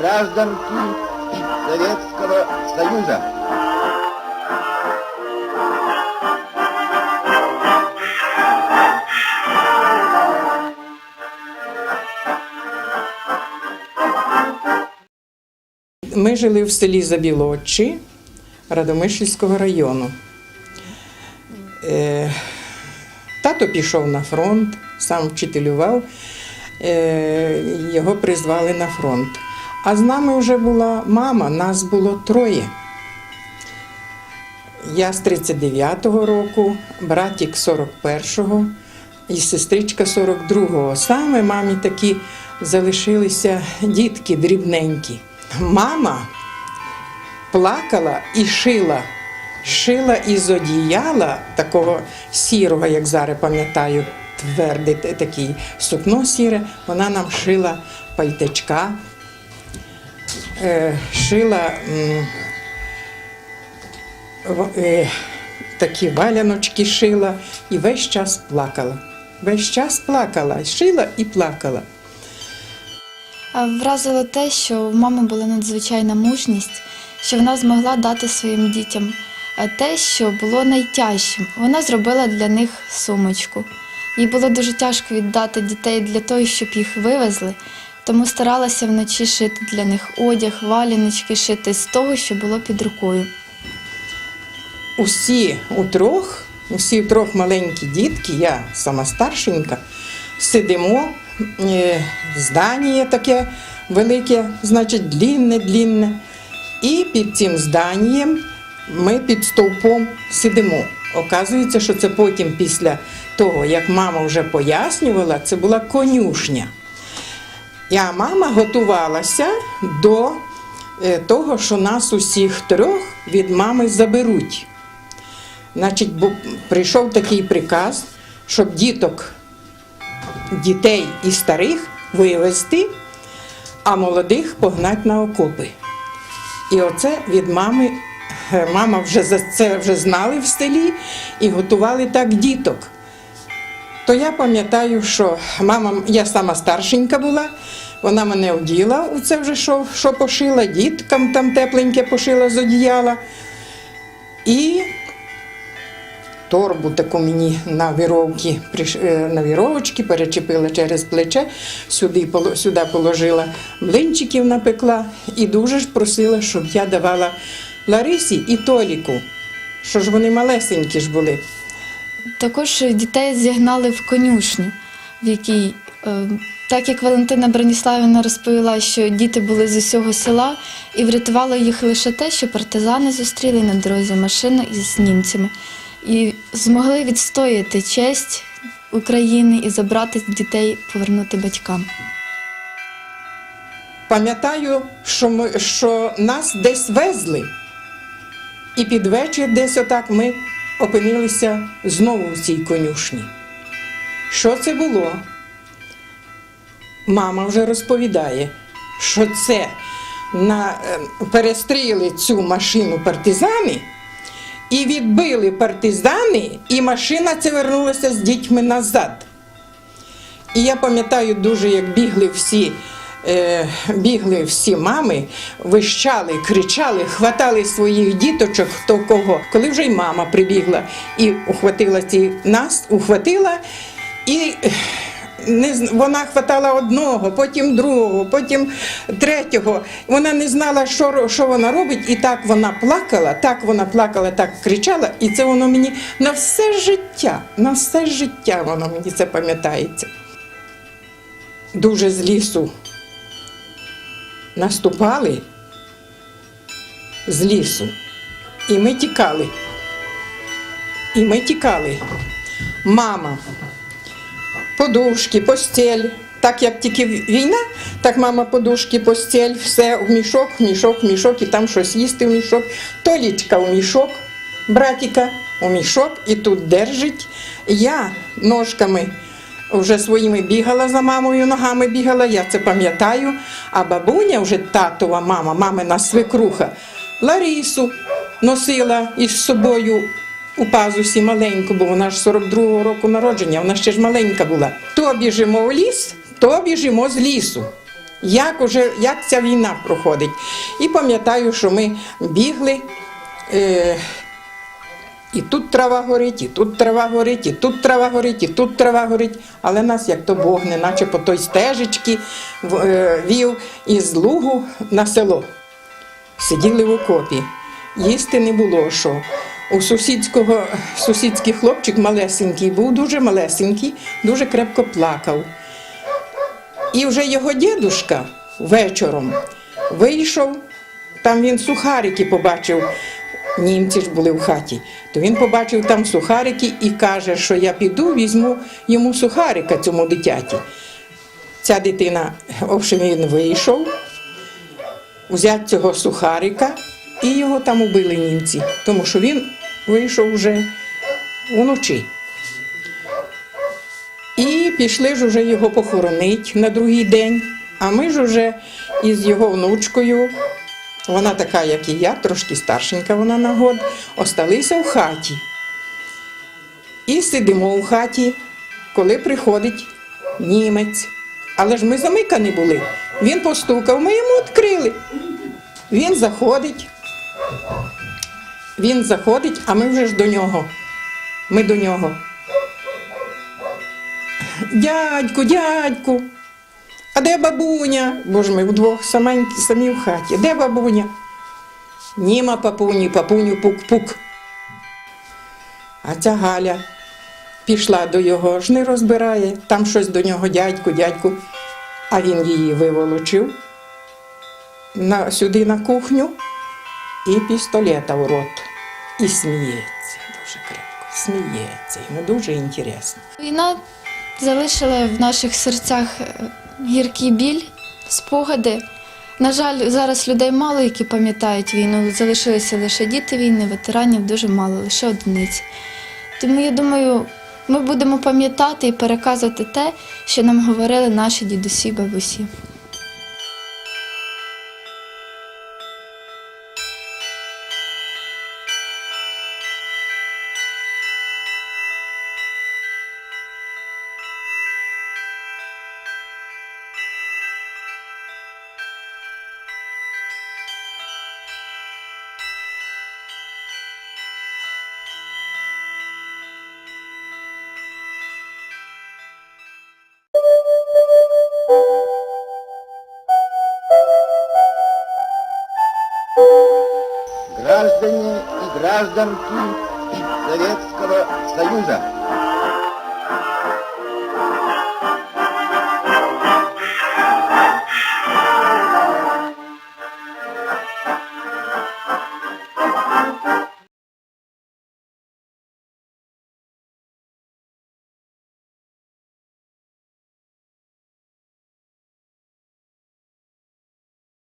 гражданки Советского Союза. Ми жили в селі Забілочі Радомишльського району. Е, Тато пішов на фронт, сам вчителював, е, його призвали на фронт. А з нами вже була мама, нас було троє. Я з 39-го року, братік 41-го і сестричка 42-го. Саме мамі такі залишилися дітки дрібненькі. Мама плакала і шила. Шила із одіяла такого сірого, як зараз пам'ятаю, тверде та- такий сукно сіре. Вона нам шила пальтечка, шила е, такі валяночки шила і весь час плакала. Весь час плакала, шила і плакала. Вразило те, що в мами була надзвичайна мужність, що вона змогла дати своїм дітям е, те, що було найтяжчим. Вона зробила для них сумочку. Їй було дуже тяжко віддати дітей для того, щоб їх вивезли, тому старалася вночі шити для них одяг, валяночки шити з того, що було під рукою. усі у трьох, усі трьох маленькі дітки, я сама старшенька, сидимо, е, здання таке велике, значить, длінне, длінне. І під цим зданням ми під стовпом сидимо. Оказується, що це потім, після того, як мама вже пояснювала, це була конюшня. А мама готувалася до е, того, що нас усіх трьох від мами заберуть. Значить, бу- прийшов такий приказ, щоб діток, дітей і старих вивезти, а молодих погнати на окопи. І оце від мами, е, мама вже це вже знали в селі і готували так діток. То я пам'ятаю, що мама, я сама старшенька була, вона мене оділа у це вже що, що пошила, діткам там тепленьке пошила з одіяла. І торбу таку мені на віровки, е, на віровочки перечепила через плече, сюди, сюди положила блинчиків напекла і дуже ж просила, щоб я давала Ларисі і Толіку, що ж вони малесенькі ж були. Також дітей зігнали в конюшню, в якій, е, так як Валентина Броніславівна розповіла, що діти були з усього села, і врятувало їх лише те, що партизани зустріли на дорозі машину із німцями і змогли відстояти честь України і забрати дітей, повернути батькам. Пам'ятаю, що, ми, що нас десь везли, і під вечір десь отак ми опинилися знову в цій конюшні. Що це було? Мама вже розповідає, що це на, е, перестріли цю машину партизани і відбили партизани, і машина ця вернулася з дітьми назад. І я пам'ятаю дуже, як бігли всі, бігли всі мами, вищали, кричали, хватали своїх діточок, хто кого. Коли вже й мама прибігла і ухватила ці нас, ухватила і. е, Не, вона хватала одного, потім другого, потім третього. Вона не знала, що, що вона робить, і так вона плакала, так вона плакала, так кричала, і це воно мені на все життя, на все життя воно мені це пам'ятається дуже з лісу наступали з лісу, і ми тікали. І ми тікали. Мама, подушки, постіль. Так як тільки війна, так мама подушки, постіль, все в мішок, в мішок, в мішок, і там щось їсти в мішок. Толічка в мішок, братіка у мішок і тут держить. Я ножками вже своїми бігала за мамою, ногами бігала, я це пам'ятаю. А бабуня, вже татова мама, мамина свекруха, Ларісу носила із собою у пазусі маленьку, бо вона ж 42-го року народження, вона ще ж маленька була. То біжимо в ліс, то біжимо з лісу. як, уже, як ця війна проходить. І пам'ятаю, що ми бігли. Е, і тут трава горить, і тут трава горить, і тут трава горить, і тут трава горить. Але нас, як то Бог, не наче по той стежечці е, вів із лугу на село. Сиділи в окопі. Їсти не було що. У сусідського сусідський хлопчик малесенький був дуже малесенький, дуже крепко плакав. І вже його дідушка вечором вийшов, там він сухарики побачив. Німці ж були в хаті, то він побачив там сухарики і каже, що я піду, візьму йому сухарика цьому дитяті. Ця дитина, в общем, він вийшов, взяв цього сухарика і його там убили німці, тому що він вийшов вже вночі. І пішли ж уже його похоронить на другий день. А ми ж уже із його внучкою, вона така, як і я, трошки старшенька вона на год, осталися в хаті. І сидимо в хаті, коли приходить німець. Але ж ми замикані були. Він постукав, ми йому відкрили. Він заходить. Він заходить, а ми вже ж до нього. Ми до нього. Дядьку, дядьку, а де бабуня? Бо ж ми вдвох саменькі, самі в хаті. Де бабуня? Німа папуні, папуню пук-пук. А ця Галя пішла до його, ж не розбирає, там щось до нього, дядьку, дядьку. А він її виволочив на, сюди на кухню і пістолета в рот. І сміється дуже крепко. Сміється. Йому дуже інтересно. Війна залишила в наших серцях е, гіркий біль, спогади. На жаль, зараз людей мало, які пам'ятають війну. Залишилися лише діти війни, ветеранів дуже мало, лише одиниці. Тому я думаю, ми будемо пам'ятати і переказувати те, що нам говорили наші дідусі, бабусі. Граждане и гражданки Советского Союза.